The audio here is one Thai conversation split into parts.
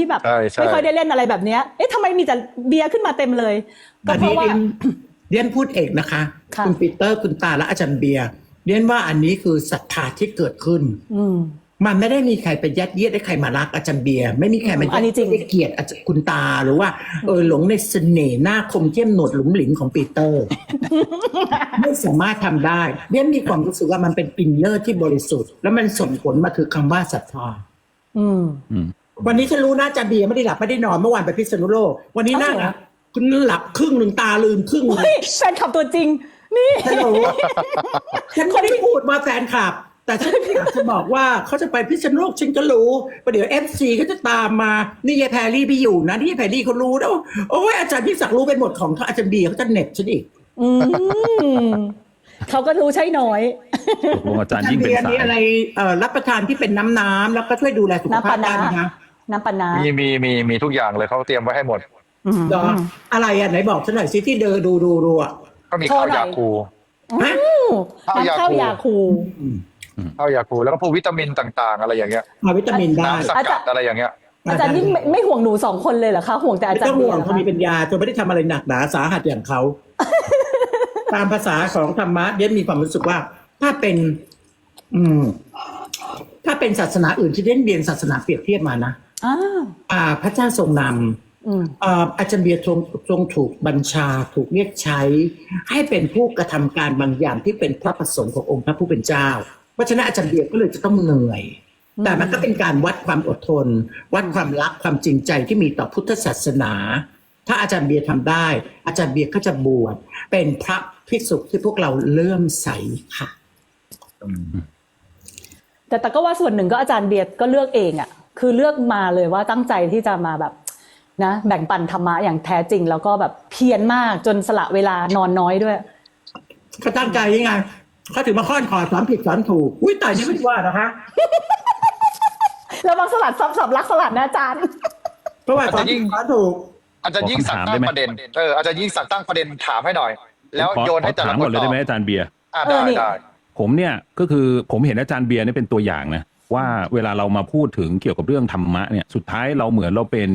ที่แบบใช่ใช่ ไม่ค่อยได้เล่นอะไรแบบเนี้ยเอ๊ะทำไมมีแต่เบียร์ขึ้นมาเต็มเลย ก็อันเพนี้ราะว่าเรียนเรียนพูดเองนะคะค่ะ ณปีเตอร์คุณตาและอาจารย์เบียร์เรียนว่าอันนี้คือศรัทธาที่เกิดขึ้น อืม มันไม่ได้มีใครไปยัดเยียดให้ใครมารักอาจารย์เบียร์ไม่มีใครมาอันนี้จริง ให้เกียรติอาจารย์คุณตาหรือว่าเออหลงในเสน่ห์หน้าคมเข้มหนวดหลุมหลิงของปีเตอร์ ไม่สามารถทำได้เรียนมีความรู้สึกว่ามันเป็นปินเลอร์ที่บริสุทธิ์ แล้วมันส่งผลมาคือคำว่าศรัทธา อืม วันนี้ฉันรู้นะอาจารย์เบียร์ไม่ได้หลับไม่ได้นอนเมื่อวานไปพิษณุโลก วันนี้นั่งเอาเหรออะคุณหลับครึ่งหนึ่งตาลืมครึ่งหนึ่งเฮ้ยแฟนคลับตัวจริง นี่ฮัลโหลฉันไม่ได้พูดมาแฟนคลับ แต่ฉันอยากจะบอกว่าเขาจะไปพิษณุโลกฉันก็รู้ประเดี๋ยวเอฟซีเขาจะตามมานี่ยายแพรรี่ไปอยู่นะนี่ยายแพรรี่เขารู้นะว่าโอ้ยอาจารย์พิศักดิ์รู้ไปหมดของเขาอาจารย์เบียร์เขาจะเหน็บฉันอีกอืมเขาก็รู้ใช่น้อย ตกลงอาจารย์อาจารยิ่งย์เป็นเบียร์สามีย อะไรเอ่อรับประทานที่เป็นน้ำน้ำแล้วก็ช่วยดูแลสุขน้ำภาปาพนะ ได้ไหมคะ น้ำปานะมีมีมีมีทุกอย่างเลยเขาเตรียมไว้ให้หมด อืม เหรออะไรอะไหนบอกฉันหน่อยสิที่เดินดูดูดูอะ ก็มีโชว์ข้าวหน่อย ยาคู ฮะน้ำข้าวยาคู ข้าวยาคูแล้วก็พวกวิตามินต่าง ๆ อะไรอย่างเงี้ยมาวิตามินได้น้ำสอาจากัรดย์ อะไรอย่างเงี้ย อาจารย์ยิ่งไม่ไม่ห่วงหนูสองคนเลยเหรอคะห่วงแต่อาไม่จารต้อย์งเบีห่ยวงร์เหรอเขามีคะปัญญาเธอไม่ได้ทำอะไรหนักหนาสาหัสอย่างเขา ตามภาษาของธรรมะเดียนมีความรู้สึกว่า ถ้าเป็น อืม ถ้าเป็นศาสนาอื่นที่เด่นเรียนศาสนาเปรียบเทียบมานะ อ้าวอ่า พระเจ้าทรงนอืมำอ่าอาจารย์เบียร์ทรงทรงถูกบัญชาถูกเรียกใช้ ให้เป็นผู้กระทำการบางอย่างที่เป็นพระประสงค์ขององค์พระผู้เป็นเจ้า เพราะฉะนั้นอาจารย์เบียร์ก็เลยจะต้องเหนื่อย แต่มันก็เป็นการวัดความอดทน วัดความรักความจริงใจที่มีต่อพุทธศาสนา ถ้าอาจารย์เบียร์ทำได้ อาจารย์เบียร์ก็จะบวชเป็นพระภิกษุที่พวกเราเลื่อมใสค่ะ แต่แต่ก็ว่าส่วนหนึ่งก็อาจารย์เบียร์ก็เลือกเองอะ่ะ คือเลือกมาเลยว่าตั้งใจที่จะมาแบบนะแบ่งปันธรรมะอย่างแท้จริง แล้วก็แบบเพียรมากจนสละเวลานอนน้อยด้วยเขาตั้งใจยังไงเขาถึงมาค้อนขอสอนผิดสอนถูกอุ้ยตายนี่ไม่ได้ว่านะคะแล้วบางสลัดซับสับรักสลัดนะอาจารย์เพราะว่าสอนผิดสอนถูกอาจารย์ยิ่งสั่งตั้งประเด็นเอออาจารย์ยิ่งสั่งตั้งประเด็นถามให้หน่อย แล้วขอโยนให้ขอแต่ถาละมคก่อนนเลยตอได้บไหมอาจารย์เบียร์อ่าเอได้อนี่ได้ผมเนี่ยก็คือผมเห็นอาจารย์เบียร์เนี่ยเป็นตัวอย่างนะ ว่าเวลาเรามาพูดถึงเกี่ยวกับเรื่องธรรมะเนี่ยสุดท้ายเราเหมือนเราเป็น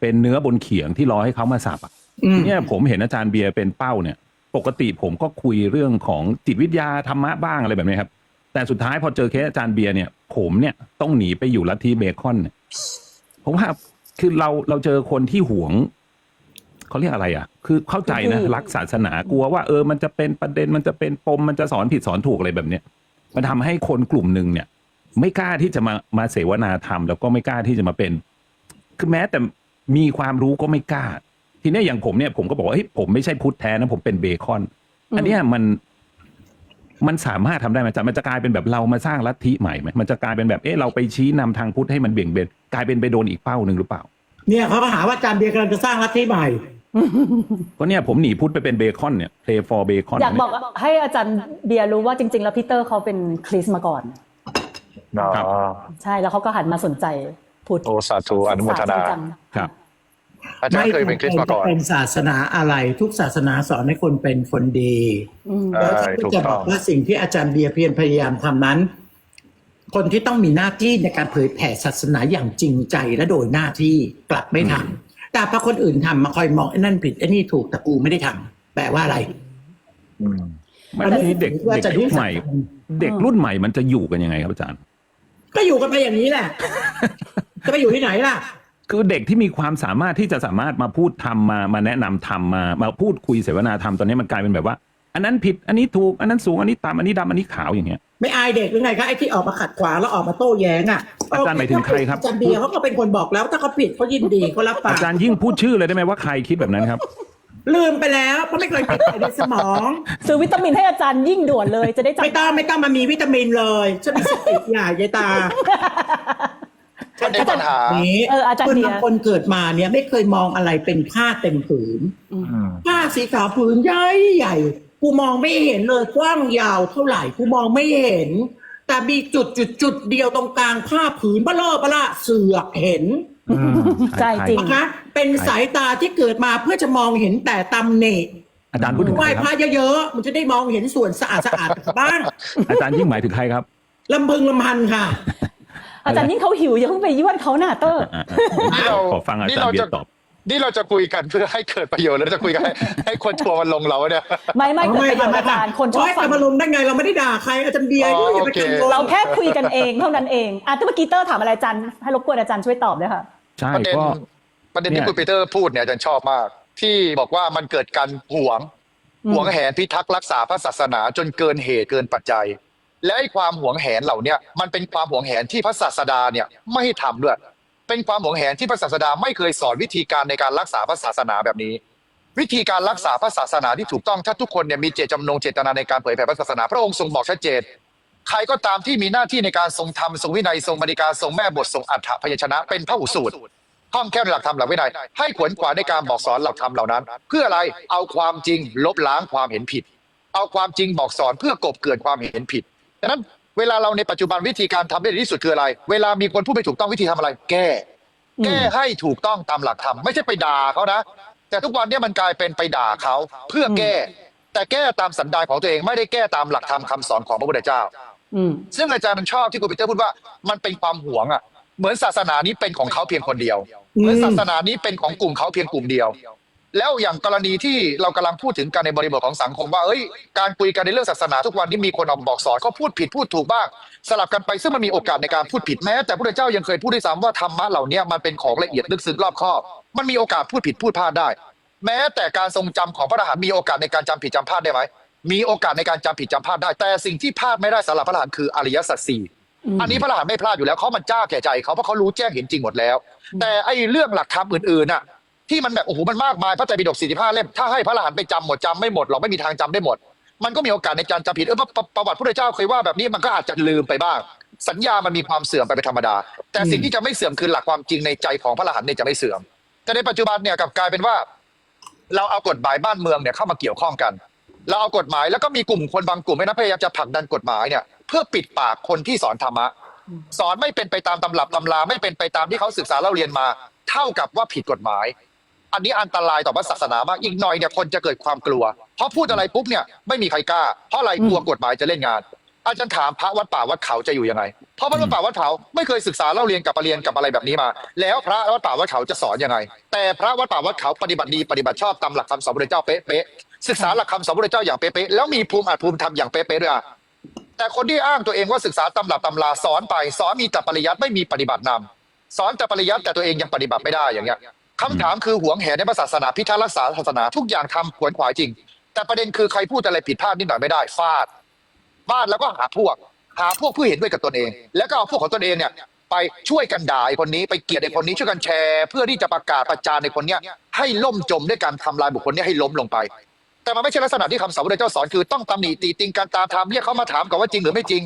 เป็นเนื้อบนเขียงที่รอให้เขามาสับอะอืมเนี่ยผมเห็นอาจารย์เบียร์เป็นเป้าเนี่ย ปกติผมก็คุยเรื่องของจิตวิทยาธรรมะบ้างอะไรแบบนี้ครับ แต่สุดท้ายพอเจอเคสอาจารย์เบียร์เนี่ย ผมเนี่ยต้องหนีไปอยู่ลัทธิเบคอนเนี่ยผมว่าคือเราเราเจอคนที่หวงเขาเรียกอะไรอะ คือเข้าใจนะคือรักศาสนากลัวว่าเออมันจะเป็นประเด็นมันจะเป็นปมมันจะสอนผิดสอนถูกอะไรแบบเนี้ยมันทำให้คนกลุ่มหนึ่งเนี่ย ไม่กล้าที่จะมามาเสวนาธรรม แล้วก็ไม่กล้าที่จะมาเป็น คือแม้แต่มีความรู้ก็ไม่กล้า ทีเนี้ยอย่างผมเนี่ยผมก็บอกว่าเฮ้ยผมไม่ใช่พุทธแท้นะผมเป็นเบคอน อันเนี้ยมันมันสามารถทำได้ไหมอาจารย์มันจะกลายเป็นแบบเรามาสร้างลัทธิใหม่ไหมมันจะกลายเป็นแบบเอ๊ะเราไปชี้นำทางพุทธให้มันเบี่ยงเบนกลายเป็นไปโดนอีกเป้าหนึ่งหรือเปล่า เนี่ยเขาก็หาว่าอาจารย์เบียร์กำลังจะสร้างลัทธิใหม่เพราะเนี่ยผมหนีพุทธไปเป็นเบคอนเนี่ย play for เบคอนอยากบอกให้อาจารย์เบียร์รู้ว่าจริง ๆ แล้วพีเตอร์เขาเป็นคริสต์มาก่อน อ๋อใช่แล้วเขาก็หันมาสนใจพุทธโอสาธุอนุโมทนาศึกษจริงจังครับอาจารย์เคยเป็นคริสต์มาก่อนจะเป็นศาสนาอะไรทุกศาสนาสอนให้คนเป็นคนดีอืมใช่แล้วฉันก็ถูกจะต้บอองกว่าสิ่งที่อาจารย์เบียร์เพียรพยายามทำนั้น คนที่ต้องมีหน้าที่ในการเผยแผ่ศาสนาอย่างจริงใจและโดยหน้าที่กลับไม่ทำแต่พอคนอื่นทำมาคอยมองไอ้นั่นผิดไอ้นี่ถูกแต่กูไม่ได้ทำแปลว่าอะไรอืมไม่แล้วทีนี้เด็กว่าเด็กจะรุ่นใหม่ เด็กรุ่นใหม่มันจะอยู่กันยังไงครับอาจารย์ ก็อยู่กันไปอย่างนี้แหละ จะไปอยู่ที่ไหนล่ะ คือเด็กที่มีความสามารถที่จะสามารถมาพูดทำมามาแนะนำทำมามาพูดคุยเสวนาธรรมตอนนี้มันกลายเป็นแบบว่า อันนั้นผิดอันนี้ถูกอันนั้นสูงอันนี้ต่ำอันนี้ดำอันนี้ขาวอย่างเงี้ย ไม่อายเด็กหรือไงคะไอ้ที่ออกมาขัดขวางแล้วออกมาโต้แย้งอะอาจารย์หมายถึงใครครับ อาจารย์เบียร์เขาก็เป็นคนบอกแล้วถ้าเขาผิดเขายินดีเขารับปาอากจารย์ยิ่งพูดชื่อเลยได้ไหมว่าใครคิดแบบนั้นครับ ลืมไปแล้วเพราะไม่เคยคิดใส่ในสมอง ซื้อวิตามินให้อาจารย์ยิ่งด่วนเลยจะได้จำไม่ต้องไม่ต้องมามีวิตามินเลยฉันมีสติอย่ายายตาประเด็นปัญหานี้เอออาจารย์คนเบียบางร์คนเกิดมาเนี่ย ไม่เคยมองอะไรเป็นผ้าเต็มผืนอืมผ้าสีขาวผืนใหญ่ใหญ่กูมองไม่เห็นเลยกว้างยาวเท่าไหร่กูมองไม่เห็น แต่มีจุดจุดจุดเดียวตรงกลางผ้าผืนเบลอเบละเสือกเห็นอืม ใช่จริงนะคะเป็นสายตาที่เกิดมาเพื่อจะมองเห็นแต่ตำเหนอาจารย์พูดถึงไหใคว้รพคระรับเยอะๆ มันจะได้มองเห็นส่วนสะอาดสะอาดบ้างอาจารย์ยิ่งหมายถึงใครครับลำพึงลำพันค่ะ อาจารย์ยิ่งเขาหิวอย่าเพิ่งไปยั่วเขาหน่าเตอร์อะอะอะนี่เราขอฟังอานี่จารเราย์เบียจะร์ตอบ นี่เราจะคุยกันเพื่อให้เกิดประโยชน์แล้วจะคุยกันให้ให้คนทัวร์มันลงเราเนี่ย ไม่ไม่เกิดประโยชน์อาจารย์คนชอบโยฟัจะงมาลงได้ไงเราไม่ได้ด่าใครอาจารย์เบียร์อ๋ออย่าไปโอเค กังวลเราแค่คุยกันเองเท่านั้นเองอะที่เมื่อกี้เตอร์ถามอะไรอาจารย์ให้รบกวนอาจารย์ช่วยตอบด้วยค่ะ ใช่ประเด็นก็ ประเด็นเนี่ที่ย คุณปีเตอร์พูดเนี่ยอาจารย์ชอบมาก ที่บอกว่ามันเกิดการหวงอืม หวงแหนพิทักษ์รักษาพระศาสนาจนเกินเหตุเกินปัจจัย และไอ้ความหวงแหนเหล่าเนี้ยมันเป็นความหวงแหนที่พระศาสดาเนี่ยไม่ให้ทำด้วย เป็นความหวงแหนที่พระศาสดาไม่เคยสอนวิธีการในการรักษาพระศาสนาแบบนี้ วิธีการรักษาพระศาสนาที่ถูกต้องถ้าทุกคนเนี่ยมีเจตจำนงเจตนาในการเผยแผ่พระศาสนา พระองค์ทรงบอกชัดเจน ใครก็ตามที่มีหน้าที่ในการทรงธรรมทรงวินัยทรงบริการทรงแม่บททรงอัฏฐพยัญชนะ เป็นพระอุสูตรท่องแค่หลักธรรมหลักวินัย ให้ขวนขวายในการบอกสอนหลักธรรมเหล่านั้น เพื่ออะไรเอาความจริงลบล้างความเห็นผิด เอาความจริงบอกสอนเพื่อกบเกินความเห็นผิดดังนั้นเวลาเราในปัจจุบันวิธีการทำได้ดีที่สุดคืออะไร เวลามีคนพูดไม่ถูกต้องวิธีทำอะไร แก้ แก้ให้ถูกต้องตามหลักธรรมไม่ใช่ไปด่าเขานะ แต่ทุกวันเนี้มันกลายเป็นไปด่าเขาเพื่อแก้ แต่แก้ตามสันดานของตัวเองไม่ได้แก้ตามหลักธรรมคำสอนของพระพุทธเจ้า อืม ซึ่งอาจารย์มันชอบที่คุณปีเตอร์พูดว่ามันเป็นความหวงอะ เหมือนศาสนานี้เป็นของเขาเพียงคนเดียว เหมือนศาสนานี้เป็นของกลุ่มเขาเพียงกลุ่มเดียว แล้วอย่างกรณีที่เรากำลังพูดถึงกันในบริบทของสังคมว่าเอ้ยการคุยกันในเรื่องศาสนาทุกวันที่มีคนออกมาบอกสอนก็พูดผิดพูดถูกบ้าง สลับกันไปซึ่งมันมีโอกาสในการพูดผิดแม้แต่พระพุทธเจ้ายังเคยพูดด้วยซ้ำว่าธรรมะเหล่านี้มันเป็นของละเอียดลึกซึ้งรอบคอบ มันมีโอกาสพูดผิดพูดพลาดได้ แม้แต่การทรงจำของพระอรหันต์มีโอกาสในการจำผิดจำพลาดได้ไหม มีโอกาสในการจำผิดจำพลาดได้ แต่สิ่งที่พลาดไม่ได้สำหรับพระอรหันต์คืออริยสัจสี่อืมอันนี้พระอรหันต์ไม่พลาดอยู่แล้วเขามันจ้าแก่ใจเขาเพราะเขารู้แจ้งเห็นจริงหมดแล้ว แต่ไอ้เรื่องหลักธรรมอื่นๆน่ะที่มันแบบโอ้โหมันมากมายพระไตรปิฎก45เล่มถ้าให้พระอรหันต์ไปจำหมดจำไม่หมดหรอกไม่มีทางจำได้หมด มันก็มีโอกาสในการจำผิดเออประประประวัติพระเจ้าเคยว่าแบบนี้มันก็อาจจะลืมไปบ้าง สัญญามันมีความเสื่อมไปเป็นธรรมดา แต่สิ่งที่จะไม่เสื่อมคือหลักความจริงในใจของพระอรหันต์เนี่ยจะไม่เสื่อมแต่ในปัจจุบันเนี่ยกลับกลายเป็นว่า เราเอากฎหมายบ้านเมืองเนี่ยเข้ามาเกี่ยวข้องกัน เราเอากฎหมายแล้วก็มีกลุ่มคนบางกลุ่มไม่นะพยายามจะผลักดันกฎหมายเนี่ยเพื่อปิดปากคนที่สอนธรรมะ สอนไม่เป็นไปตามตำรับตำราไม่เป็นไปตามที่เขาศึกษาเล่าเรียนมา เท่ากับว่าผิดกฎหมาย อันนี้อันตรายต่อพระศาสนามากอีกหน่อยเนี่ยคนจะเกิดความกลัว เพราะพูดอะไรปุ๊บเนี่ยไม่มีใครกล้าเพราะอะไรกลัวกฎหมายจะเล่นงาน อาจารย์ถามพระวัดป่าวัดเขาจะอยู่ยังไง เพราะพระวัดป่าวัดเขาไม่เคยศึกษาเล่าเรียนกับปรเรียนกับอะไรแบบนี้มา แล้วพระวัดป่าวัดเขาจะสอนยังไง แต่พระวัดป่าวัดเขาปฏิบัติดีปฏิบัติชอบตามหลักคำสอนพระเจ้าเป๊ะ ศึกษาหลักคำสอนพระเจ้าอย่างเป๊ะๆแล้วมีภูมิอัดภูมิธรรมอย่างเป๊ะๆด้วยอะแต่คนที่อ้างตัวเองว่าศึกษาตำรับตำราสอนไปสอนมีแต่ปริยัติไม่มีปฏิบัตินำสอนแต่ปริยัติแต่ตัวเองยังปฏิบัติไม่ได้อย่างเงี้ยคำถามคือหวงแหนในศาสนาพิทักษ์รักษาศาสนาทุกอย่างทำขวนขวายจริง แต่ประเด็นคือใครพูดอะไรผิดพลาดนิดหน่อยไม่ได้ฟาดฟาดแล้วก็หาพวก หาพวกเพื่อเห็นด้วยกับตนเอง แล้วก็เอาพวกของตนเองเนี่ยไปช่วยกันด่าไอ้คนนี้ไปเกลียดไอ้คนนี้ช่วยกันแชร์ เพื่อที่จะประกาศประจานในคนเนี้ยให้ล่มจมด้วยการทำลายบุคคลนี้ให้ล้มลงไป แต่มันไม่ใช่ลักษณะที่คำสอนพระเจ้าสอนคือต้องตำหนิตีติงการตามธรรมเรียกเขามาถามก่อนว่าจริงหรือไม่จริง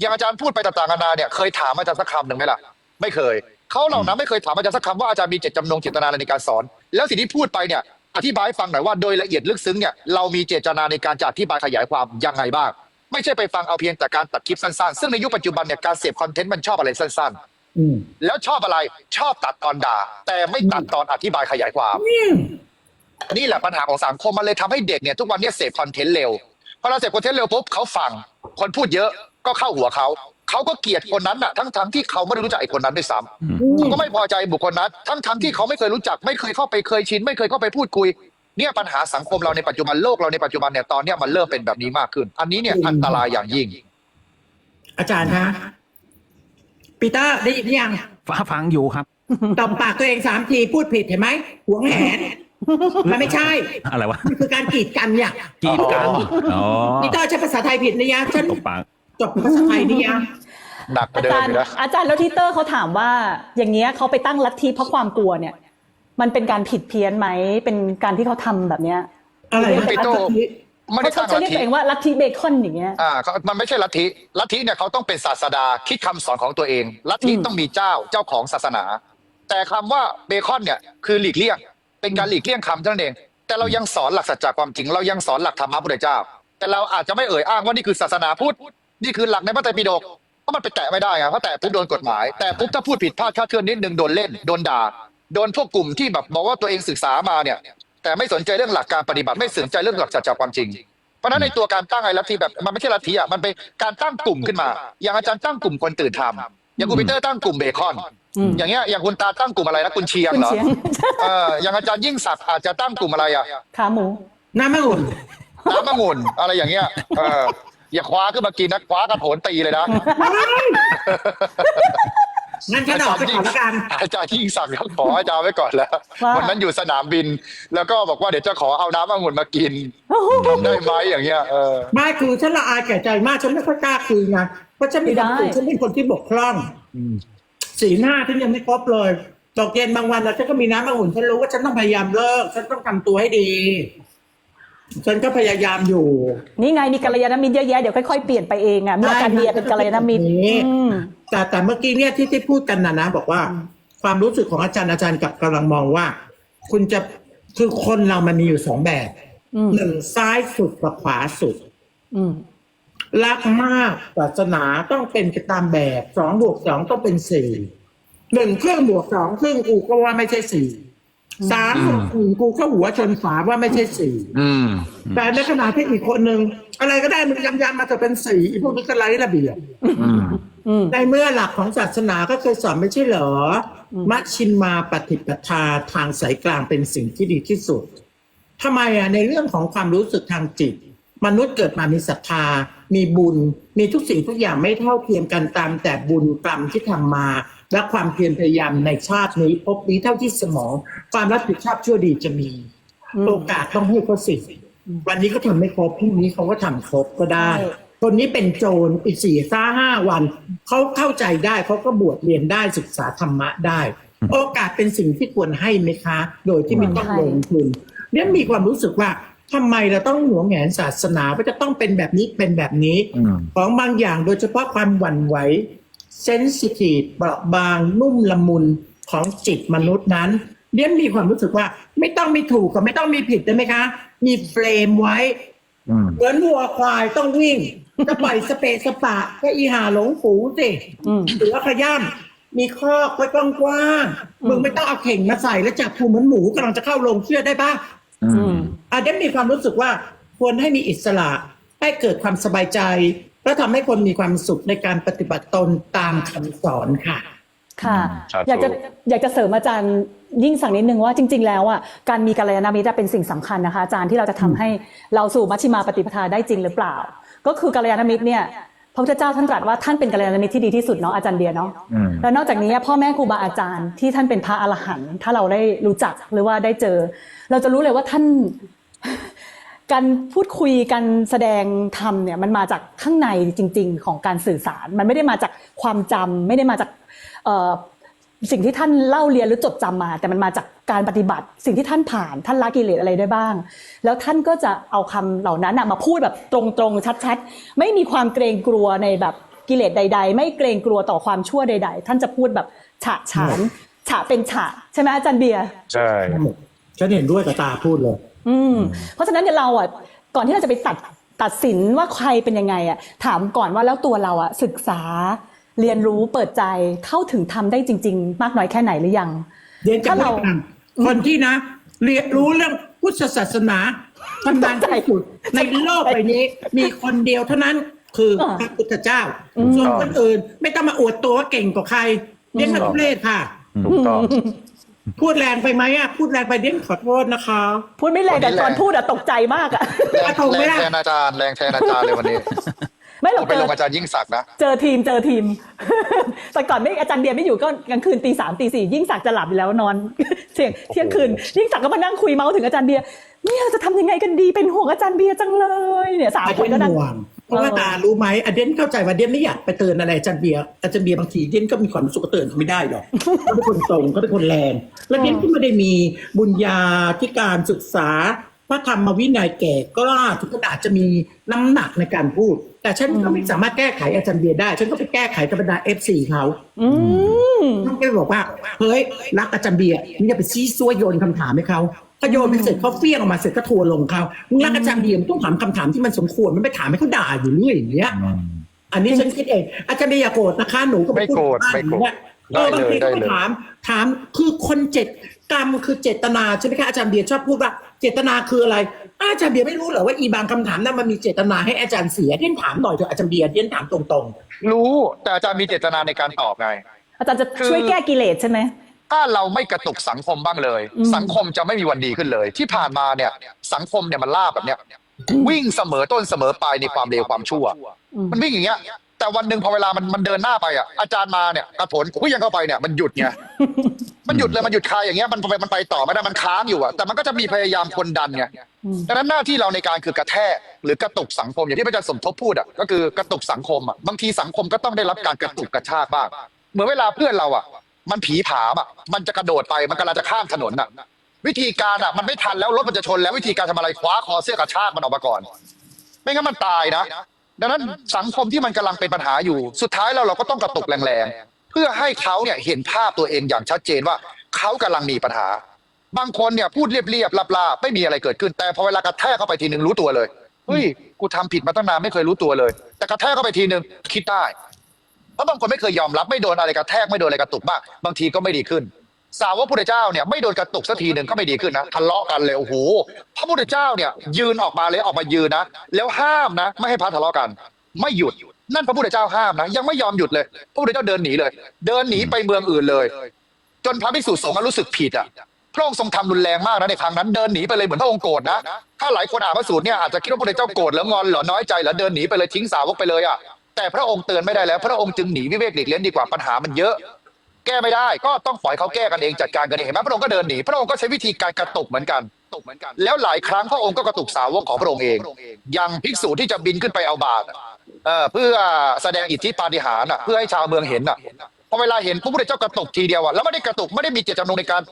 อย่างอาจารย์พูดไปต่างๆนานาเนี่ยเคยถามอาจารย์สักคำหนึ่งไหมล่ะ ไม่เคยเขาเหล่านั้นไม่เคยถามอาจารย์สักคำว่าอาจารย์มีเจตจำนงเจตนาอะไรในการสอน แล้วสิ่งที่พูดไปเนี่ยอธิบายให้ฟังหน่อยว่าโดยละเอียดลึกซึ้งเนี่ยเรามีเจตนาในการจะอธิบายขยายความยังไงบ้าง ไม่ใช่ไปฟังเอาเพียงแต่การตัดคลิปสั้นๆ ซึ่งในยุคปัจจุบันเนี่ยการเสพคอนเทนต์มันชอบอะไรสั้นอืมๆแล้วชอบอะไรชอบตัดตอนด่า แต่ไม่ตัดตอนอธิบายขยายความ นี่แหละปัญหาของสังคมมันเลยทำให้เด็กเนี่ยทุกวันเนี้เสพคอนเทนต์เร็วพอเราเสพคอนเทนต์เร็วปุ๊บเขาฟังคนพูดเยอะก็เข้าหัวเขาเขาก็เกลียดคนนั้นน่ะทั้งทั้งๆที่เขาไม่ได้รู้จักไอ้คนนั้นด้วยซ้ำเขาก็ไม่พอใจบุคคลนั้น ทั้งทั้งๆที่เขาไม่เคยรู้จัก ไม่เคยเข้าไปเคยชิน ไม่เคยเข้าไปพูดคุย เนี่ยปัญหาสังคมเราในปัจจุบันโลกเราในปัจจุบันเนี่ยตอนเนี้ยมันเริ่มเป็นแบบนี้มากขึ้น อันนี้เนี่ยอันตรายอย่างยิ่ง อาจารย์ฮะปีเตอร์ได้ยินหรือยังฟ้าฟังอยู่ครับตบปากตัวเองสามทีพูดผิดเห็นไหมหวงแหน มันไม่ใช่ อะไรวะมันคือการกีดกันเนี่ยกีดกันอ๋อปีเตอร์ใช้ภาษาไทยผิดนะยะฉันตบปากจบภาษาไทยนี่ยะหนักกว่าอาเดิมจารย์อีกนะอาจารย์แล้วที่เตอร์เขาถามว่า อย่างเงี้ยเขาไปตั้งลัทธิเพราะความกลัวเนี่ย มันเป็นการผิดเพี้ยนไหมเป็นการที่เขาทำแบบเนี้ยอะไรนะปีโต้ไม่ได้เขาตั้งจะลัทเรียกธิตัวเองว่าลัทธิเบคอนอย่างเงี้ยอ่าเขามันไม่ใช่ลัทธิลัทธิเนี่ยเขาต้องเป็นศาสดาคิดคำสอนของตัวเองลัทธิอืมต้องมีเจ้าเจ้าของศาสนา แต่คำว่าเบคอนเนี่ยคือหลีกเลี่ยง เป็นการหลีกเลี่ยงคำเท่านั้นเอง แต่เรายังสอนหลักสัจจะความจริง เรายังสอนหลักธรรมะพุทธเจ้า แต่เราอาจจะไม่เอ่ยอ้างว่านี่คือศาสนาพุทธนี่คือหลักในพระไตรปิฎกเพราะมันไปแตะไม่ได้ไงเพราะแตะปุ๊บโดนกฎหมาย แต่ปุ๊บถ้าพูดผิดพลาดคาดเคลื่อนนิดนึงโดนเล่นโดนด่าโดนพวกกลุ่มที่แบบบอกว่าตัวเองศึกษามาเนี่ย แต่ไม่สนใจเรื่องหลักการปฏิบัติไม่สนใจเรื่องหลักสัจจะความจริงเพราะฉะนั้นในตัวการตั้งไอ้ลัทธิแบบมันไม่ใช่ลัทธิอะมันเป็นการตั้งกลุ่มขึ้นมา อย่างอาจารย์ตั้งกลุ่มคนตื่นธรรมอย่างคุณปีเตอร์ตั้งกลุ่มเบคอน อืมอย่างเงี้ยอย่างคุณตาตั้งกลุ่มอะไรนะคุณเชียงคุณเหรอเชียงเอออย่างอาจารย์ยิ่งศักดิ์อาจจะตั้งกลุ่มอะไรอะขาหมูน้ำมะอุ่นน้ำมะงุ่นอะไรอย่างเงี้ยเอออย่าคว้าขึ้นมากินนะคว้ากระโถนตีเลยนะงั้นฉันออกไปก่อนละกันอาจารย์ยิ่งศักดิ์เขาขออาจารย์ไว้ก่อนแล้วว่าวันนั้นอยู่สนามบิน แล้วก็บอกว่าเดี๋ยวจะขอเอาน้ำองุ่นมากินทำได้ไหมอย่างเงี้ยเออไม่คือฉันละอายแก่ใจมากฉันไม่ค่อยกล้าคุยไงเพราะฉันมีความรู้สึกฉันเป็นคนที่บกพร่อง สีหน้าฉันยังไม่ครบเลยตกเย็นบางวันแล้วฉันก็มีน้ำมะอุ่นฉันรู้ว่าฉันต้องพยายามเลิก ฉันต้องทำตัวให้ดี ฉันก็พยายามอยู่ นี่ไงมีกัลยาณมิตรเยอะแยะเดี๋ยวค่อยๆเปลี่ยนไปเองอะมีอาจารย์เบียร์เป็นกัลยาณมิตรนี่อืม แต่แต่เมื่อกี้เนี่ยที่ที่พูดกันนะนะบอกว่า ความรู้สึกของอาจารย์อาจารย์กับกำลังมองว่า คุณจะคือคนเรามันมีอยู่สองแบบอืม หนึ่งซ้ายสุดกับขวาสุด อืม รักมากศาสนาต้องเป็นไปตามแบบสองบวกสองต้องเป็นสี่หนึ่งเครื่องบวกสองครึ่งกูก็ว่าไม่ใช่สี่สามบวกหนึ่งกูก็หัวชนฝาว่าไม่ใช่สี่อืมแต่ในขณะที่อีกคนหนึ่งอะไรก็ได้มึงยำยำมาจะเป็นสี่อีพวกนี้ก็ไร้ระเบียบอืมอืมในเมื่อหลักของศาสนาก็เคยสอนไม่ใช่เหรอมัชชินมาปฏิปทาทางสายกลางเป็นสิ่งที่ดีที่สุดทำไมอะในเรื่องของความรู้สึกทางจิต มนุษย์เกิดมามีศรัทธา มีบุญ มีทุกสิ่งทุกอย่างไม่เท่าเทียมกันตามแต่บุญกรรมที่ทำมา และความเพียรพยายามในชาตินี้พบนี้เท่าที่สมอง ความรับผิดชอบชั่วดีจะมีอืมโอกาสต้องให้เขาสิวันนี้เขาทำไม่ครบพรุ่งนี้เขาก็ทำครบก็ได้ใช่คนนี้เป็นโจรอีกสี่ห้าห้าวัน เขาเข้าใจได้เขาก็บวชเรียนได้ศึกษาธรรมะได้ โอกาสเป็นสิ่งที่ควรให้ไหมคะ โดยที่ไม่ต้องลงทุนเนี่ยมีความรู้สึกว่า ทำไมเราต้องหวงแหนศาสนาว่าจะต้องเป็นแบบนี้เป็นแบบนี้ อืม ของบางอย่างโดยเฉพาะความหวั่นไหวเซนซิทีฟเปราะบางนุ่มละมุนของจิตมนุษย์นั้นเรียนมีความรู้สึกว่าไม่ต้องมีถูกกับไม่ต้องมีผิดได้ไหมคะ มีเฟรมไว้ อืม เหมือนวัวควายต้องวิ่ง จะปล่อยสเปะสปะ ก็อีหาหลงฝูสิอืม เสือขย่ำมีคอกไว้กว้างๆมึงไม่ต้องเอาเข่งมาใส่แล้วจับผูเหมือนหมูกำลังจะเข้าโรงเชื่อดได้ปะ อือืมม อาเดมมีความรู้สึกว่าควรให้มีอิสระให้เกิดความสบายใจ และทำให้คนมีความสุขในการปฏิบัติตนตามคำสอนค่ะ ค่ะ สาธุ อยากจะอยากจะเสริมอาจารย์ยิ่งสั่งนิดนึงว่าจริง ๆ แล้วอะการมีกัลยาณมิตรเป็นสิ่งสำคัญนะคะอาจารย์ที่เราจะทำให้เราสู่มัชฌิมาปฏิปทาได้จริงหรือเปล่า ก็คือกัลยาณมิตรเนี่ยพระพุทธเจ้าท่านตรัสว่าท่านเป็นกัลยาณมิตรที่ดีที่สุดเนาะอาจารย์เบียร์เนาะ อืม แล้วนอกจากนี้พ่อแม่ครูบาอาจารย์ที่ท่านเป็นพระอรหันต์ถ้าเราได้รู้จักหรือว่าได้เจอ เราจะรู้เลยว่าท่าน การพูดคุยการแสดงธรรมเนี่ยมันมาจากข้างในจริง ๆ ของการสื่อสาร มันไม่ได้มาจากความจำไม่ได้มาจากเอ่อสิ่งที่ท่านเล่าเรียนหรือจดจำมา แต่มันมาจากการปฏิบัติสิ่งที่ท่านผ่าน ท่านละกิเลสอะไรได้บ้าง แล้วท่านก็จะเอาคำเหล่านั้นน่ะมาพูดแบบตรงๆชัดๆ ไม่มีความเกรงกลัวในแบบกิเลสใด ๆ ไม่เกรงกลัวต่อความชั่วใด ๆ ท่านจะพูดแบบฉะฉานฉะเป็นฉะใช่ไหมอาจารย์เบียร์ใช่ฉันเห็นด้วยกับตาพูดเลย อืมเพราะฉะนั้นเนี่ยเราอะก่อนที่เราจะไปตัดตัดสินว่าใครเป็นยังไงอะถามก่อนว่าแล้วตัวเราอะศึกษาเรียนรู้เปิดใจเข้าถึงทำได้จริง ๆ มากน้อยแค่ไหนหรือยังเรียนจะถ้าไม่เราฟังคนที่นะ เรียนรู้เรื่องพุทธศาสนาทำนานที่สุดในโลกใบนี้ มีคนเดียวเท่านั้นคือพระพุทธเจ้า ส่วนคนอื่น ไม่ต้องมาอวดตัวว่าเก่งกว่าใครเรียนมาทุเรศค่ะถูกต้อง พูดแรงไปไหมอะ พูดแรงไปเรียนขอโทษนะคะ พูดไม่แรงแต่ตอนพูดอะตกใจมากอะแรงอะถูกไหมแรงล่ะแทนอาจารย์แรงแทนอาจารย์เลยวันนี้ ไม่หรอกเอาไปเจลองอาจารย์ยิ่งศักดิ์นะ เจอทีมเจอทีม แต่ก่อนไม่อาจารย์เบียร์ไม่อยู่ก็กลางคืนตีสามตีสี่ยิ่งศักดิ์จะหลับอยู่แล้วนอนเสียงเที่ยงคืน ยิ่งศักดิ์ก็มานั่งคุยเมาส์ถึงอาจารย์เบียร์เนี่ยจะทำยังไงกันดีเป็นห่วงอาจารย์เบียร์จังเลยเนี่ยสามอาคนเดก็นนั่งห่วง เพราะว่าเออตารู้ไหมอเดนเข้าใจว่าเดนไม่อยากไปเตือนอะไรอาจารย์เบียร์อาจารย์เบียร์บางทีเดนก็มีความรู้สึกว่าเตือนเขาไม่ได้หรอกเขาเป็นคนตรงเขาเป็นคนแรง แล้วเดนก็ไม่ได้มีบุญญาที่การศึกษาพระธรรมวินัยแก่กล้าถึงขนาดจะมีน้ำหนักในการพูด แต่ฉันก็ไม่สามารถแก้ไขอาจารย์เบียร์ได้ ฉันก็ไปแก้ไขกับบรรดาเอฟซีเขาอืมท่านก็บอกว่าเฮ้ยรักอาจารย์เบียร์มึงอย่าไปชี้ซัวโยนคำถามให้เขา พอโยนไปเสร็จเขาเฟี้ยงออกมาเสร็จก็ทัวร์ลงเขามึงรักอาจารย์เบียร์มึงต้องถามคำถามที่มันสมควรมันไม่ถามให้เขาด่าอยู่เรื่อยอย่างเงี้ย อันนี้ฉันคิดเอง อาจารย์เบียร์อย่าโกรธนะคะหนูก็ปไม่โกรธพูดไม่โกรธบ้านเออบางทีได้ก็เลยถามถามคือคนเจตกรรมคือเจตนาใช่ไหมคะอาจารย์เบียร์ชอบพูดว่าเจตนาคืออะไรอ้าวอาจารย์เบียร์ไม่รู้เหรอว่าอีบางคำถามนั้นมันมีเจตนาให้อาจารย์เสียเรียนถามหน่อยเถอะอาจารย์เบียร์เรียนถามตรงรู้แต่อาจารย์มีเจตนาในการตอบไง อาจารย์จะคือช่วยแก้กิเลสใช่ไหม ถ้าเราไม่กระตุกสังคมบ้างเลยอืมสังคมจะไม่มีวันดีขึ้นเลย ที่ผ่านมาเนี่ย สังคมเนี่ยมันลาบแบบเนี้ย วิ่งเสมอต้นเสมอปลายในความเลวความชั่วอืมมันวิ่งอย่างเงี้ย แต่วันหนึ่งพอเวลามันมันเดินหน้าไปอะอาจารย์มาเนี่ยกระโถนกูยังเข้าไปเนี่ยมันหยุดไงมันหยุดเลยมันหยุดคายอย่างเงี้ยมันมันมันไปต่อไม่ได้มันค้างอยู่อะแต่มันก็จะมีพยายามคนดันไงอืมดังนั้นหน้าที่เราในการคือกระแทกหรือกระตุกสังคมอย่างที่พระอาจารย์สมทบพูดอะก็คือกระตุกสังคมอะบางทีสังคมก็ต้องได้รับการกระตุกกระชากบ้างเหมือนเวลาเพื่อนเราอะ มันผีผามอะ มันจะกระโดดไป มันกำลังจะข้ามถนนอะ วิธีการอะ มันไม่ทันแล้วรถมันจะชนแล้ววิธีการทำอะไรคว้าคอเสื้อกระชากมันออกมาก่อน ไม่งั้นมันตายนะ ดังนั้นสังคมที่มันกำลังเป็นปัญหาอยู่ สุดท้ายแล้วเราก็ต้องกระตุกแรงๆ เพื่อให้เขาเนี่ยเห็นภาพตัวเองอย่างชัดเจนว่าเขากำลังมีปัญหา บางคนเนี่ยพูดเรียบๆลาบๆไม่มีอะไรเกิดขึ้น แต่พอเวลากระแทกเข้าไปทีหนึ่งรู้ตัวเลย เฮ้ย กูทำผิดมาตั้งนานไม่เคยรู้ตัวเลย แต่กระแทกเข้าไปทีหนึ่งคิดได้ เพราะบางคนไม่เคยยอมรับไม่โดนอะไรกระแทกไม่โดนอะไรกระตุกบ้างบางทีก็ไม่ดีขึ้น สาวกพุทธเจ้าเนี่ยไม่โดนกระตุกสักทีหนึ่งก็ไม่ดีขึ้นนะทะเลาะกันเลยโอ้โหพระพุทธเจ้าเนี่ย ยืนออกมาเลยออกมายืนนะแล้วห้ามนะ ไม่ให้พระทะเลาะกัน ไม่หยุดนั่นพระพุทธเจ้าห้ามนะยังไม่ยอมหยุดเลย พระพุทธเจ้าเดินหนีเลย เดินหนีไปเมืองอื่นเลย จนพระภิกษุสงฆ์รู้สึกผิดอะพระองค์ทรงทำรุนแรงมากนะในครั้งนั้นเดินหนีไปเลยเหมือนพระองค์โกรธนะถ้าหลายคนอ่านพระสูตรเนี่ยอาจจะคิดว่าพระพุทธเจ้าโกรธแล้วงอนเหรอน้อยใจเหรอเดินหนีไปเลยทิ้งสาวกไปเลยอะ แต่พระองค์เตือนไม่ได้แล้ว พระองค์จึงหนีวิเวกหลีกเลี่ยงดีกว่าปัญหามันเยอะ แก้ไม่ได้ก็ต้องปล่อยเขาแก้กันเองจัดการกันเองเห็นไหมพระองค์ก็เดินหนีพระองค์ก็ใช้วิธีการกระตุกเหมือนกันตกเหมือนกันแล้วหลายครั้งพระองค์ก็กระตุกสาวกของพระองค์เองยังภิกษุที่จะบินขึ้นไปเอาบาตรเอ่อเพื่อแสดงอิทธิปาฏิหาริย์เพื่อให้ชาวเมืองเห็นอะพอเวลาเห็นพระพุทธเจ้ากระตุกทีเดียวอะแล้วไม่ได้กระตุกไม่ได้มีเจตจำนงในการ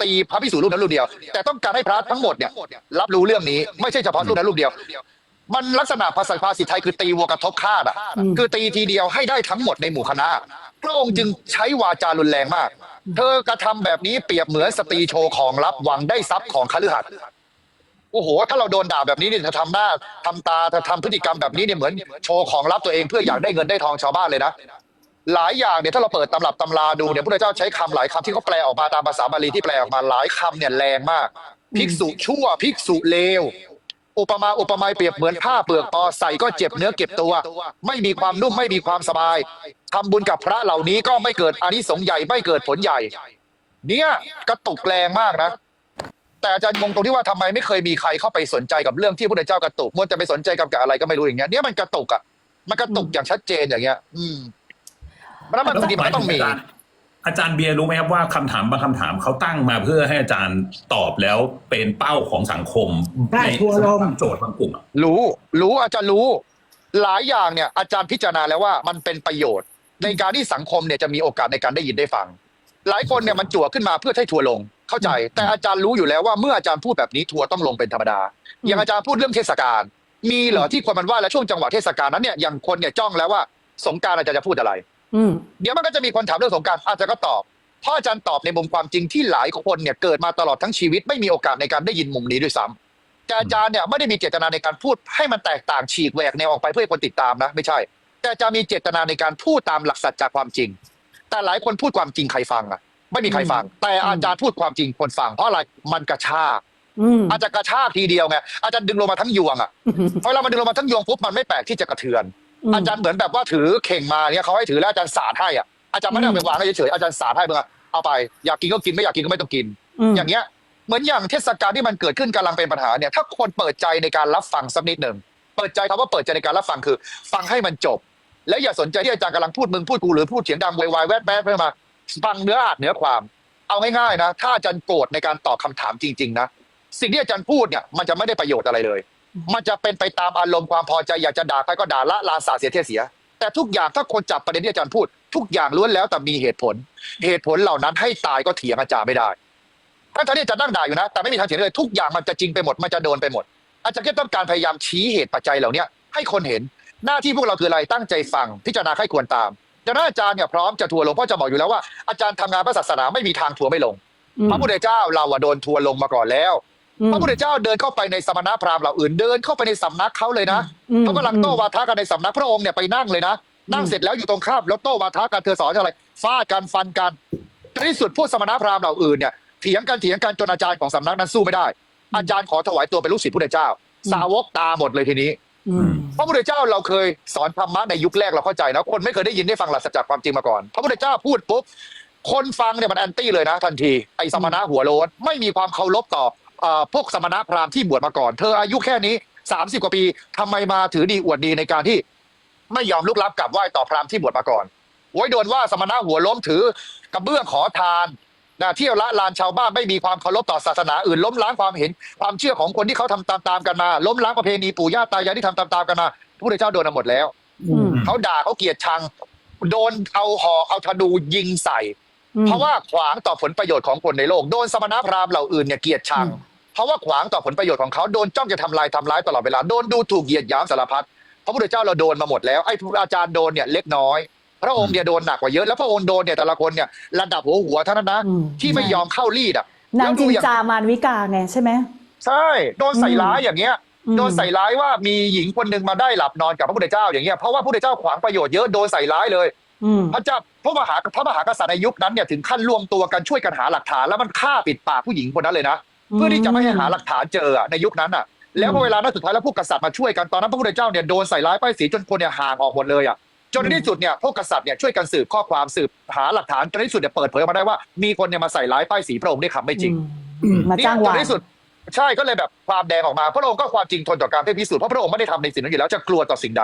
ตีพระภิกษุรูปนั้นรูปเดียว แต่ต้องการให้พระทั้งหมดเนี่ยรับรู้เรื่องนี้ไม่ใช่เฉพาะรูปนั้นรูปเดียว มันลักษณะภาษาภาษิตไทยคือตีวัวกระทบคาดอะอืมคือตีทีเดียวให้ได้ทั้งหมดในหมู่คณะพระองค์จึงใช้วาจารุนแรงมาก เธอกระทำแบบนี้เปรียบเหมือนสตรีโชว์ของลับหวังได้ทรัพย์ของคฤหัสถ์โอ้โห ถ้าเราโดนด่าแบบนี้เนี่ยเธอทำหน้าทำตาเธอทำพฤติกรรมแบบนี้เนี่ยเหมือนโชว์ของลับตัวเองเพื่ออยากได้เงินได้ทองชาวบ้านเลยนะหลายอย่างเนี่ยถ้าเราเปิดตำรับตำราดูเนี่ยพระเจ้าใช้คำหลายคำที่เขาแปลออกมาตามภาษาบาลีที่แปลออกมาหลายคำเนี่ยแรงมาก ภิกษุชั่วภิกษุเลว อุปมาอุปไมยเปรียบเหมือนผ้าเปลือกปอใส่ก็เจ็บเนื้อเก็บตัว ไม่มีความนุ่มไม่มีความสบายทำบุญกับพระเหล่านี้ก็ไม่เกิดอานิสงส์ใหญ่ไม่เกิดผลใหญ่ เนี่ยกระตุกแรงมากนะ แต่อาจารย์งงตรงที่ว่าทำไมไม่เคยมีใครเข้าไปสนใจกับเรื่องที่พระเจ้ากระตุกมัวแต่ไปสนใจกับกับอะไรก็ไม่รู้อย่างเงี้ยเนี่ยมันกระตุกอะมันกระตุกอย่างชัดเจนอย่างเงี้ย อืมเพราะฉะนั้นมันบางทีมันต้องมี อาจารย์เบียร์รู้ไหมครับว่าคำถามบางคำถามเขาตั้งมาเพื่อให้อาจารย์ตอบแล้วเป็นเป้าของสังคมใช่ทัวร์ลงโจทย์บางกลุ่มอะรู้ รู้อาจารย์รู้ หลายอย่างเนี่ย อาจารย์พิจารณาแล้วว่ามันเป็นประโยชน์ ในการที่สังคมเนี่ยจะมีโอกาสในการได้ยินได้ฟัง หลายคนเนี่ยมันจั่วขึ้นมาเพื่อให้ทัวร์ลง เข้าใจ แต่อาจารย์รู้อยู่แล้วว่าเมื่ออาจารย์พูดแบบนี้ทัวร์ต้องลงเป็นธรรมดา อย่างอาจารย์พูดเรื่องเทศกาลมีเหรอที่คนมันว่าแล้วช่วงจังหวะเทศกาลนั้นเนี่ยอย่างคนเนี่ยจ้องแล้วว่าสงกรารอาจารย์จะพูดอะไร อืมเดี๋ยวมันก็จะมีคนถามเรื่องสงกรารอาจารย์ก็ตอบเพราะอาจารย์ตอบในมุมความจริงที่หลายคนเนี่ยเกิดมาตลอดทั้งชีวิตไม่มีโอกาสในการได้ยินมุมนี้ด้วยซ้ำแต่อาจารย์เนี่ยไม่ได้มีเจตนาในการพูดให้มันแตกต่างฉีกแหวกแนวออกไปเพื่อให้คนติดตามนะ ไม่ใช่ แต่อาจารย์มีเจตนาในการพูดตามหลักสัจจากความจริง แต่หลายคนพูดความจริงใครฟังอะ ไม่มีใครฟัง แต่อาจารย์พูดความจริงคนฟังเพราะอะไรมันกระชากอืมอาจจะกระชากทีเดียวไงอาจารย์ดึงลงมาทั้งยวงอะพอเรามันดึงลงมาทั้งยวงปุ๊บมันไม่แปลกที่จะกระเทือนม อาจารย์เหมือนแบบว่าถือเข่งมาเนี่ยเขาให้ถือแล้วอาจารย์สาดให้อะอาจารย์ไม่ได้เอาไปวางเฉยๆอาจารย์สาดให้เพื่อเอาไป อยากกินก็กินไม่อยากกินก็ไม่ต้องกินมอย่างเงี้ยเหมือนอย่างเทศกาลที่มันเกิดขึ้นกำลังเป็นปัญหาเนี่ยถ้าคนเปิดใจในการรับฟังสักนิดหนึ่งเปิดใจคำว่าเปิดใจในการรับฟังคือ ฟังให้มันจบ แล้วอย่าสนใจที่อาจารย์กำลังพูดมึงพูดกูหรือพูดเสียงดังวายๆแวดแวดเพื่อมาฟังเนื้ออาจเนื้อความ เอาง่ายๆนะ ถ้าอาจารย์โกรธในการตอบคำถามจริง ๆ นะ สิ่งที่อาจารย์พูดเนี่ยมันจะไม่ได้ประโยชน์อะไรเลย มันจะเป็นไปตามอารมณ์ความพอใจอยากจะด่าใครก็ด่าละลานสาเสียเทเสีย แต่ทุกอย่างถ้าคนจับประเด็นที่อาจารย์พูด ทุกอย่างล้วนแล้วแต่มีเหตุผล เหตุผลเหล่านั้นให้ตายก็เถียงอาจารย์ไม่ได้ถ้าอาจารย์นี่อาจารย์นั่งด่าอยู่นะ แต่ไม่มีทางเถียงเลย ทุกอย่างมันจะจริงไปหมดมันจะโดนไปหมด อาจารย์ก็ต้องการพยายามชี้เหตุปัจจัยเหล่านี้ให้คนเห็นหน้าที่พวกเราคืออะไรตั้งใจฟังพิจารณาให้ควรตามดังนั้นอาจารย์เนี่ยพร้อมจะทัวร์ลงเพราะจะบอกอยู่แล้วว่าอาจารย์ทำงานพระศาสนาไม่มีทางทัวร์ไม่ลงอืมพระพุทธเจ้าเราอะโดนทัวร์ลงมาก่อนแล้วอืม พระพุทธเจ้าเดินเข้าไปในสมณพราหมณ์เหล่าอื่นเดินเข้าไปในสำนักเขาเลยนะอืมเขากำลังโต้วาทะกันในสำนักพระองค์เนี่ยไปนั่งเลยนะนั่งอืมเสร็จแล้วอยู่ตรงข้ามแล้วโต้วาทะกันเธอสอนอะไรฟาดกันฟันกันในที่สุดพวกสมณพราหมณ์เหล่าอื่นเนี่ยเถียงกันเถียงกันจนอาจารย์ของสำนักนั้นสู้ไม่ได้ อาจารย์ขอถวายตัวเป็นลูกศิษย์พระเจ้า สาวกตาหมดเลยทีนี้อืมพระพุทธเจ้าเราเคยสอนธรรมะในยุคแรกเราเข้าใจนะคนไม่เคยได้ยินได้ฟังหลักสัจจะความจริงมาก่อน พระพุทธเจ้าพูดปุ๊บคนฟังเนี่ยมันแอนตี้เลยนะทันทีไอ้สมณะหัวโล้นไม่มีความเคารพต่อเอ่อ พวกสมณะพราหมณ์ที่บวชมาก่อน เธออายุแค่นี้สามสิบกว่าปีทำไมมาถือดีอวดดีในการที่ ไม่ยอมลุกลับกลับไหว้ต่อพราหมณ์ที่บวชมาก่อนโว้ยโดนว่าสมณะหัวล้มถือกระเบื้องขอทานนะเที่ยวละลานชาวบ้านไม่มีความเคารพต่อศาสนาอื่นล้มล้างความเห็น ความเชื่อของคนที่เขาทำตามๆกันมา ล้มล้างประเพณีปู่ย่าตายายที่ทำตามๆกันมาพระพุทธเจ้าโดนมาหมดแล้วอืมเขาด่าเขาเกลียดชัง โดนเอาหอกเอาธนูยิงใส่อืมเพราะว่าขวางต่อผลประโยชน์ของคนในโลก โดนสมณพราหมณ์เหล่าอื่นเนี่ยเกลียดชังอืม เพราะว่าขวางต่อผลประโยชน์ของเขาโดนจ้องจะทำลายทำร้ายตลอดเวลาโดนดูถูกเหยียดหยามสารพัดพระพุทธเจ้าเราโดนมาหมดแล้วไอ้อาจารย์โดนเนี่ยเล็กน้อย พระองค์เนี่ยโดนหนักกว่าเยอะแล้วพระองค์โดนเนี่ยแต่ละคนเนี่ยระดับหัวหัวเท่านั้นนะอืมที่ไม่ยอมเข้ารีดอะนางแล้วจิดูนอย่างจามานวิกาไงใช่ไหมใช่โดนใส่ร้ายอย่างเงี้ยอืมโดนใส่ร้ายว่ามีหญิงคนหนึ่งมาได้หลับนอนกับพระพุทธเจ้าอย่างเงี้ยเพราะว่าพระพุทธเจ้าขวางประโยชน์เยอะโดนใส่ร้ายเลยอืมพระเจ้าพระมหาพระมหากษัตริย์ในยุคนั้นเนี่ยถึงขั้นรวมตัวกันช่วยกันหาหลักฐานแล้วมันฆ่าปิดปากผู้หญิงคนนั้นเลยนะอืม เพื่อที่จะไม่ให้หาหลักฐานเจออะในยุคนั้นอะ แล้วพอเวลานั้นสุดท้ายแล้วพวกกษัตริย์มาช่วยกันตอนนั้นพระพุทธเจ้าเนี่ยโดนใส่ร้ายป้ายสีจนคนเนี่ยห่างออกหมดเลยอะจนในที่สุดเนี่ยพวกกษัตริย์เนี่ยช่วยกันสืบข้อความสืบหาหลักฐานจนในที่สุดเนี่ยเปิดเผยออกมาได้ว่ามีคนเนี่ยมาใส่ร้ายป้ายสีพระองค์ด้วยคำไม่จริงอืมมาจ้างเนี่ยจวานนในที่สุดใช่ก็เลยแบบความแดงออกมา พระองค์ก็ความจริงทนต่อการพิสูจน์เพราะพระองค์ไม่ได้ทำในสิ่งนั้นอยู่แล้วจะกลัวต่อสิ่งใด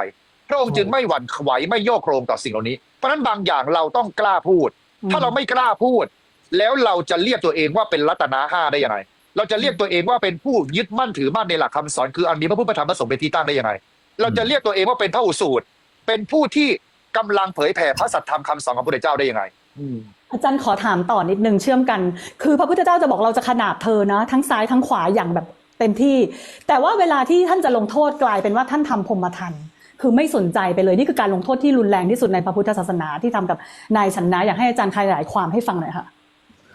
พระองค์จึงไม่หวั่นไหวไม่โยกโครงต่อสิ่งเหล่านี้ เพราะฉะนั้นบางอย่างเราต้องกล้าพูด ถ้าเราไม่กล้าพูด แล้วเราจะเรียกตัวเองว่าเป็นรัตนาห้าได้ยังไง เราจะเรียกตัวเองว่าเป็นผู้ยึดมั่นถือมั่นในหลักคำสอนคืออันนี้พระพุทธธรรมพระสงฆ์เป็นที่ตั้งได้ยังไง เราจะเรียกตัวเองว่าเป็นพระอุสูตร เป็นผู้ที่กำลังเผยแผ่พระสัทธรรมคำสอนของพระพุทธเจ้าได้ยังไงอืมอาจารย์ขอถามต่อนิดนึงเชื่อมกัน คือพระพุทธเจ้าจะบอกเราจะขนาบเธอนะทั้งซ้ายทั้งขวาอย่างแบบเต็มที่ แต่ว่าเวลาที่ท่านจะลงโทษกลายเป็นว่าท่านทำพรหมทันคือไม่สนใจไปเลยนี่คือการลงโทษที่รุนแรงที่สุดในพระพุทธศาสนาที่ทำกับนายชันนะอยากให้อาจารย์ขยายความให้ฟังหน่อยค่ะ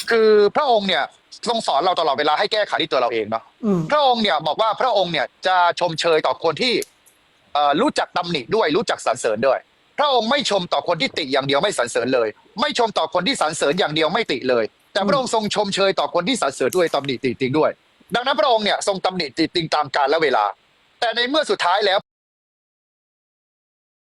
คือพระองค์เนี่ย ทรงสอนเราตลอดเวลาให้แก้ไขที่ตัวเราเองเนาะอืม พระองค์เนี่ยบอกว่าพระองค์เนี่ยจะชมเชยต่อคนที่เอ่อรู้จักตำหนิด้วยรู้จักสรรเสริญด้วย พระองค์ไม่ชมต่อคนที่ติอย่างเดียวไม่สรรเสริญเลย ไม่ชมต่อคนที่สรรเสริญอย่างเดียวไม่ติเลย แต่พระองค์ทรงชมเชยต่อคนที่สรรเสริญด้วยตำหนิติติงด้วย ดังนั้นพระองค์เนี่ยทรงตำหนิติติงตามกาลและเวลา แต่ในเมื่อสุดท้ายแล้ว